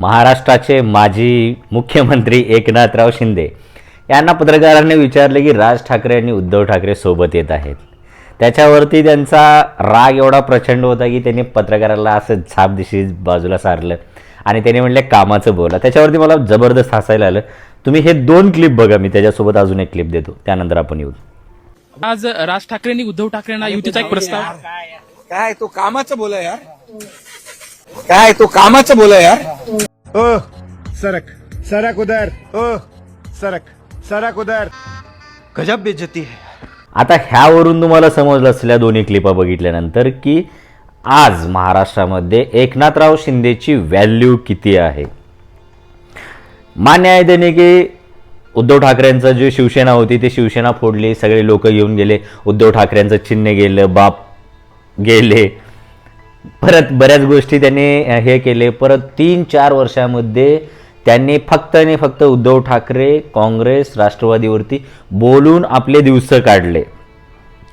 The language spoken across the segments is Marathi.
महाराष्ट्राचे माजी मुख्यमंत्री एकनाथराव शिंदे यांना पत्रकारांनी विचारले की राज ठाकरे आणि उद्धव ठाकरे सोबत येत आहेत. त्याच्यावरती त्यांचा राग एवढा प्रचंड होता की त्यांनी पत्रकाराला असं झापदिशी बाजूला सारलं आणि त्यांनी म्हणले कामाचं बोला. त्याच्यावरती मला जबरदस्त हसायला आलं. तुम्ही हे दोन क्लिप बघा मी त्याच्यासोबत अजून एक क्लिप देतो. त्यानंतर आपण येऊ. आज राज ठाकरेंनी उद्धव ठाकरेंना युतीचा एक प्रस्ताव. काय तो कामाचं बोला यार. काय तो कामाचं बोला यार. ओ सरक सरक उधर। ओ सरक सरक उधर। गजब बेइज्जती है। आता ह्यावरून तुम्हाला समजलं असलेल्या दोन्ही क्लिपा बघितल्यानंतर की आज महाराष्ट्रामध्ये एकनाथराव शिंदेची व्हॅल्यू किती आहे? मान्य आहे त्याने की उद्धव ठाकरेंचं जी शिवसेना होती ती शिवसेना फोडली सगळे लोक येऊन गेले. उद्धव ठाकरेंचं चिन्ह गेलं बाप गेले. परत बऱ्याच गोष्टी त्यांनी हे केले. परत तीन चार वर्षामध्ये त्यांनी फक्त आणि फक्त उद्धव ठाकरे काँग्रेस राष्ट्रवादीवरती बोलून आपले दिवस काढले.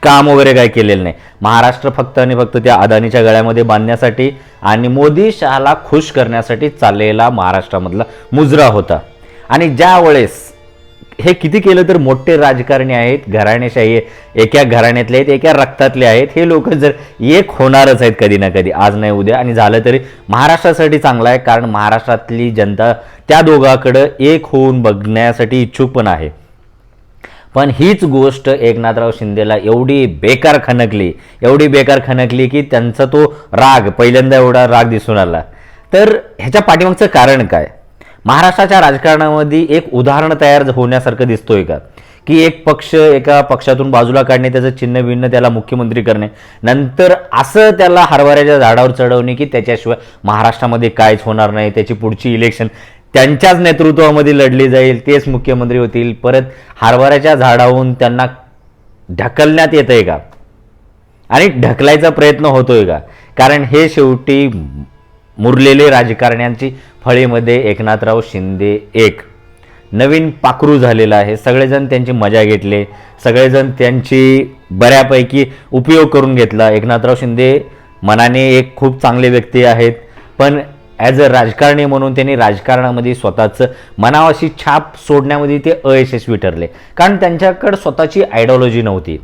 काम वगैरे काय केलेलं नाही. महाराष्ट्र फक्त आणि फक्त त्या अदानीच्या गळ्यामध्ये बांधण्यासाठी आणि मोदी शहाला खुश करण्यासाठी चाललेला महाराष्ट्रामधला मुजरा होता. आणि ज्या वेळेस हे किती केलं तर मोठे राजकारणी आहेत घराणेशाही एका घराण्यातले आहेत एका रक्तातले आहेत हे लोक जर एक होणारच आहेत कधी ना कधी. आज नाही उद्या. आणि झालं तरी महाराष्ट्रासाठी चांगलं आहे कारण महाराष्ट्रातली जनता त्या दोघाकडं एक होऊन बघण्यासाठी इच्छुक पण आहे. पण हीच गोष्ट एकनाथराव शिंदेला एवढी बेकार खनकली एवढी बेकार खनकली की त्यांचा तो राग पहिल्यांदा एवढा राग दिसून आला. तर ह्याच्या पाठीमागचं कारण काय? महाराष्ट्राच्या राजकारणामध्ये एक उदाहरण तयार होण्यासारखं दिसतोय का? की एक पक्ष एका पक्षातून बाजूला काढणे त्याचं चिन्ह भिन्न त्याला मुख्यमंत्री करणे नंतर असं त्याला हरभऱ्याच्या झाडावर चढवणे की त्याच्याशिवाय महाराष्ट्रामध्ये काहीच होणार नाही त्याची पुढची इलेक्शन त्यांच्याच नेतृत्वामध्ये लढली जाईल तेच मुख्यमंत्री होतील. परत हरभऱ्याच्या झाडावरून त्यांना ढकलण्यात येत आहे का? आणि ढकलायचा प्रयत्न होतोय का? कारण हे शेवटी मुरलेले राजकारण्यांची फळीमध्ये एकनाथराव शिंदे एक. नवीन पाखरू झालेलं आहे. सगळेजण त्यांची मजा घेतले. सगळेजण त्यांची बऱ्यापैकी उपयोग करून घेतला. एकनाथराव शिंदे मनाने एक खूप चांगले व्यक्ती आहेत. पण ॲज अ राजकारणी म्हणून त्यांनी राजकारणामध्ये स्वतःचं मनावाशी छाप सोडण्यामध्ये ते अयशस्वी ठरले. कारण त्यांच्याकडे स्वतःची आयडिओलॉजी नव्हती.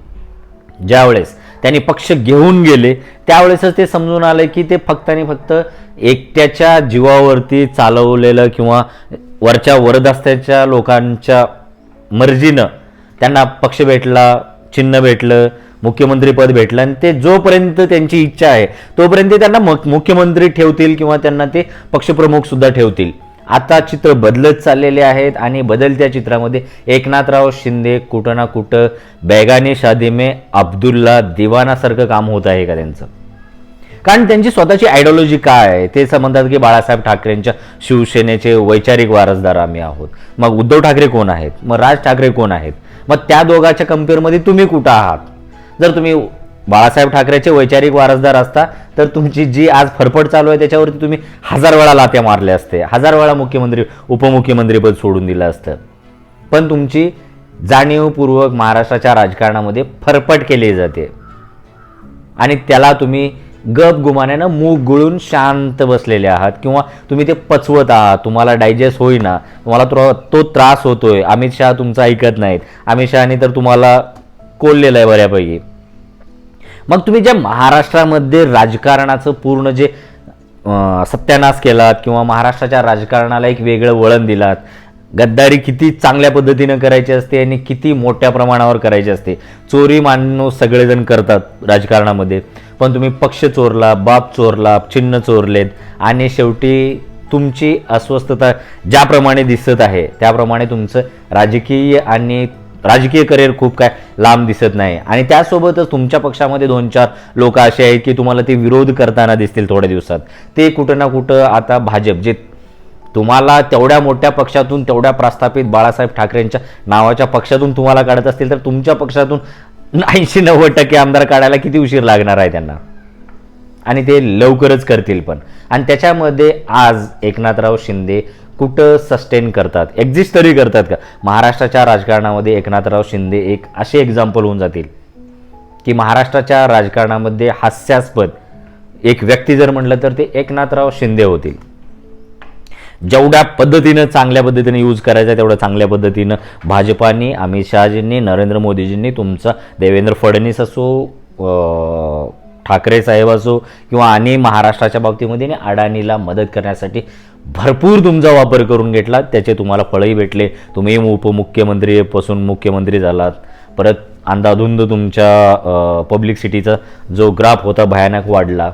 ज्यावेळेस त्यांनी पक्ष घेऊन गेले. त्यावेळेसच ते समजून आलं की ते फक्त आणि फक्त एकट्याच्या जीवावरती चालवलेलं किंवा वरच्या वरदस्त्याच्या लोकांच्या मर्जीनं त्यांना पक्ष भेटला चिन्ह भेटलं मुख्यमंत्रीपद भेटलं. आणि ते जोपर्यंत त्यांची इच्छा आहे तोपर्यंत त्यांना मुख्यमंत्री ठेवतील किंवा त्यांना ते पक्षप्रमुख सुद्धा ठेवतील. आता चित्र बदलत चाललेले आहेत आणि बदलत्या चित्रामध्ये एकनाथराव शिंदे कुठं ना कुठं बैगानी शादी में अब्दुल्ला दिवानासारखं काम होत आहे का त्यांचं? कारण त्यांची स्वतःची आयडिओलॉजी काय आहे? ते समजतात म्हणतात की बाळासाहेब ठाकरेंच्या शिवसेनेचे वैचारिक वारसदार आम्ही आहोत. मग उद्धव ठाकरे कोण आहेत? मग राज ठाकरे कोण आहेत? मग त्या दोघाच्या कम्पेअरमध्ये तुम्ही कुठं आहात? जर तुम्ही बाळासाहेब ठाकरेचे वैचारिक वारसदार असता तर तुमची जी आज फरफट चालू आहे त्याच्यावरती तुम्ही हजार वेळा लात्या मारल्या असते. हजार वेळा मुख्यमंत्री उपमुख्यमंत्रीपद सोडून दिलं असतं. पण तुमची जाणीवपूर्वक महाराष्ट्राच्या राजकारणामध्ये फरफट केली जाते. आणि त्याला तुम्ही गप गुमान्यानं मूग गुळून शांत बसलेले आहात. किंवा तुम्ही ते पचवत आहात तुम्हाला डायजेस्ट होईना तुम्हाला तो तो त्रास होतोय. अमित शहा तुमचा ऐकत नाहीत. अमित शहानी तर तुम्हाला कोललेलं आहे बऱ्यापैकी. मग तुम्ही ज्या महाराष्ट्रामध्ये राजकारणाचं पूर्ण जे सत्यानाश केलात किंवा महाराष्ट्राच्या राजकारणाला एक वेगळं वळण दिलात गद्दारी किती चांगल्या पद्धतीनं करायची असते आणि किती मोठ्या प्रमाणावर करायची असते? चोरी माणूस सगळेजण करतात राजकारणामध्ये पण तुम्ही पक्ष चोरला बाप चोरला चिन्ह चोरलेत आणि शेवटी तुमची अस्वस्थता ज्याप्रमाणे दिसत आहे त्याप्रमाणे तुमचं राजकीय आणि राजकीय करिअर खूप काय लांब दिसत नाही. आणि त्यासोबतच तुमच्या पक्षामध्ये दोन चार लोक असे आहेत की तुम्हाला ते विरोध करताना दिसतील थोड्या दिवसात. ते कुठं ना कुठं आता भाजप जे तुम्हाला तेवढ्या मोठ्या पक्षातून तेवढ्या प्रस्थापित बाळासाहेब ठाकरेंच्या नावाच्या पक्षातून तुम्हाला काढत असतील तर तुमच्या पक्षातून ऐंशी नव्वद टक्के आमदार काढायला किती उशीर लागणार आहे त्यांना? आणि ते लवकरच करतील पण. आणि त्याच्यामध्ये आज एकनाथराव शिंदे कुठं सस्टेन करतात? एक्झिस्ट तरी करतात का? महाराष्ट्राच्या राजकारणामध्ये एकनाथराव शिंदे एक असे एक्झाम्पल होऊन जातील. की महाराष्ट्राच्या राजकारणामध्ये हास्यास्पद एक व्यक्ती जर म्हटलं तर ते एकनाथराव शिंदे होतील. जेवढ्या पद्धतीनं चांगल्या पद्धतीनं यूज करायचा तेवढ्या चांगल्या पद्धतीनं भाजपाने अमित शहाजींनी नरेंद्र मोदीजींनी तुमचा देवेंद्र फडणवीस असो ठाकरे साहेब असो किंवा आणि महाराष्ट्राच्या बाबतीमध्ये अडाणीला मदत करण्यासाठी भरपूर तुमचा वापर करून घेतला त्याचे तुम्हाला फळही भेटले. तुम्ही उपमुख्यमंत्रीपासून मुख्यमंत्री झालात. परत अंदाधुंद तुमच्या पब्लिक सिटीचा जो ग्राफ होता भयानक वाढला.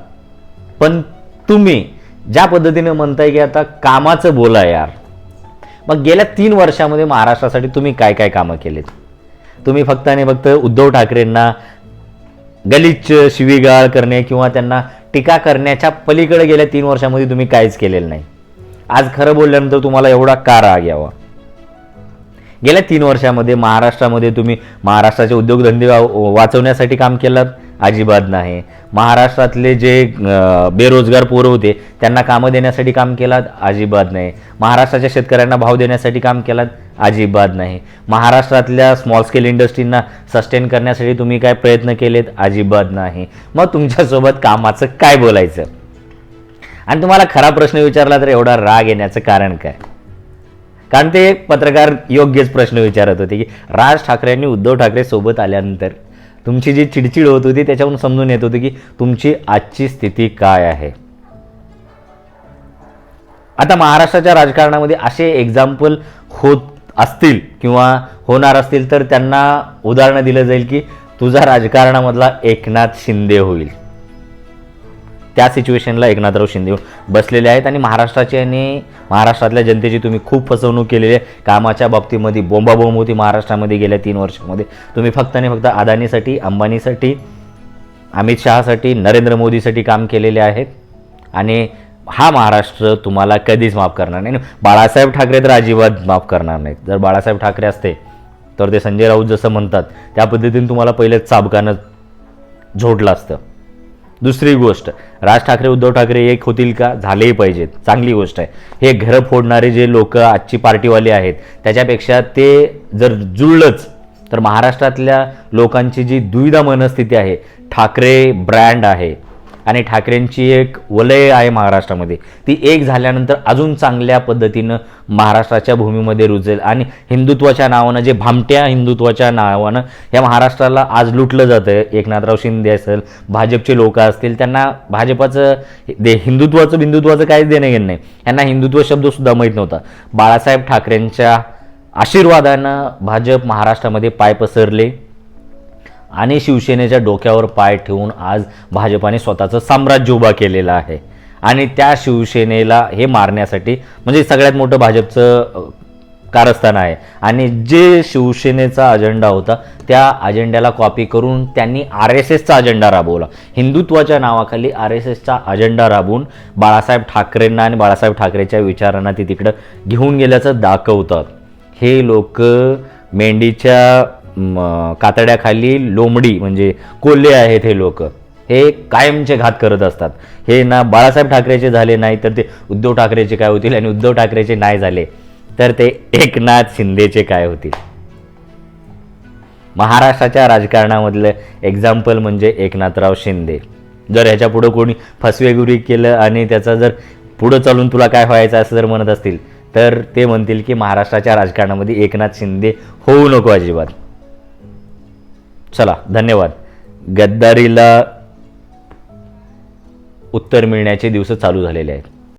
पण तुम्ही ज्या पद्धतीने म्हणताय की आता कामाचं बोला यार. मग गेल्या तीन वर्षामध्ये महाराष्ट्रासाठी तुम्ही काय काय कामं केलीत? तुम्ही फक्त आणि फक्त उद्धव ठाकरेंना गलिच्छ शिवीगाळ करणे किंवा त्यांना टीका करण्याच्या पलीकडे गेल्या तीन वर्षामध्ये तुम्ही काहीच केलेलं नाही. आज खरं बोलल्यानंतर तुम्हाला एवढा का राग यावा गेल्या तीन वर्षामध्ये महाराष्ट्रामध्ये तुम्ही महाराष्ट्राचे उद्योगधंदे वा- वाचवण्यासाठी काम केलं? अजिबात नाही. महाराष्ट्रातले जे बेरोजगार पोरं होते त्यांना कामं देण्यासाठी काम केलात अजिबात नाही. महाराष्ट्राच्या शेतकऱ्यांना भाव देण्यासाठी काम केलात अजिबात नाही. महाराष्ट्रातल्या स्मॉल स्केल इंडस्ट्रींना सस्टेन करण्यासाठी तुम्ही काय प्रयत्न केलेत? अजिबात नाही. मग तुमच्यासोबत कामाचं काय बोलायचं? आणि तुम्हाला खरा प्रश्न विचारला तर एवढा राग येण्याचं कारण काय? कारण ते पत्रकार योग्यच प्रश्न विचारत होते की राज ठाकरेंनी उद्धव ठाकरे सोबत आल्यानंतर तुमची जी चिडचिड होत होती त्याच्यावरून समजून येत होती की तुमची आजची स्थिती काय आहे? आता महाराष्ट्राच्या राजकारणामध्ये असे एक्झाम्पल होत असतील किंवा होणार असतील तर त्यांना उदाहरणं दिलं जाईल की तुझा राजकारणामधला एकनाथ शिंदे होईल. त्या सिच्युएशनला एकनाथराव शिंदे बसलेले आहेत आणि महाराष्ट्राची आणि महाराष्ट्रातल्या जनतेची तुम्ही खूप फसवणूक केलेली आहे. कामाच्या बाबतीमध्ये बोंबाबोंब होती महाराष्ट्रामध्ये गेल्या तीन वर्षामध्ये. तुम्ही फक्त आणि फक्त अदानीसाठी अंबानीसाठी अमित शहासाठी नरेंद्र मोदीसाठी काम केलेले आहेत. आणि हा महाराष्ट्र तुम्हाला कधीच माफ करणार नाही. बाळासाहेब ठाकरे तर अजिबात माफ करणार नाहीत. जर बाळासाहेब ठाकरे असते तर ते संजय राऊत जसं म्हणतात त्या पद्धतीने तुम्हाला पहिलेच चाबकानं झोडलं असतं. दुसरी गोष्ट राज ठाकरे उद्धव ठाकरे एक होतील का? झालेही पाहिजेत. चांगली गोष्ट आहे. हे घरं फोडणारे जे लोक आजची पार्टीवाले आहेत त्याच्यापेक्षा ते जर जुळलंच तर महाराष्ट्रातल्या लोकांची जी दुविधा मनस्थिती आहे ठाकरे ब्रँड आहे. आणि ठाकरेंची एक वलय आहे महाराष्ट्रामध्ये. ती एक झाल्यानंतर अजून चांगल्या पद्धतीनं महाराष्ट्राच्या भूमीमध्ये रुजेल आणि हिंदुत्वाच्या नावानं जे भामट्या हिंदुत्वाच्या नावानं या महाराष्ट्राला आज लुटलं जातं एकनाथराव शिंदे असेल भाजपचे लोक असतील त्यांना भाजपाचं दे हिंदुत्वाचं बिंदुत्वाचं काहीच देणं घेणं नाही. यांना हिंदुत्व शब्दसुद्धा माहीत नव्हता. बाळासाहेब ठाकरेंच्या आशीर्वादानं भाजप महाराष्ट्रामध्ये पाय पसरले. आणि शिवसेनेच्या डोक्यावर पाय ठेवून आज भाजपाने स्वतःचं साम्राज्य उभा केलेलं आहे. आणि त्या शिवसेनेला हे मारण्यासाठी म्हणजे सगळ्यात मोठं भाजपचं कारस्थान आहे. आणि जे शिवसेनेचा अजेंडा होता त्या अजेंड्याला कॉपी करून त्यांनी आर एस एसचा अजेंडा राबवला. हिंदुत्वाच्या नावाखाली आर एस एसचा अजेंडा राबवून बाळासाहेब ठाकरेंना आणि बाळासाहेब ठाकरेच्या विचारांना ते तिकडं घेऊन गेल्याचं दाखवतात. हे लोक मेंढीच्या कातड्याखाली लोंबडी म्हणजे कोल्हे आहेत हे लोक. हे कायमचे घात करत असतात. हे ना बाळासाहेब ठाकरेचे झाले नाही तर ते उद्धव ठाकरेचे काय होतील आणि उद्धव ठाकरेचे नाही झाले तर ते एकनाथ शिंदेचे काय होतील? महाराष्ट्राच्या राजकारणामधलं एक्झाम्पल म्हणजे एकनाथराव शिंदे. जर ह्याच्या पुढं कोणी फसवेगुरी केलं आणि त्याचा जर पुढं चालून तुला काय व्हायचं असं जर म्हणत असतील तर ते म्हणतील की महाराष्ट्राच्या राजकारणामध्ये एकनाथ शिंदे होऊ नको अजिबात. चला धन्यवाद. गद्दारीला उत्तर मिळण्याचे दिवस चालू झालेले आहेत.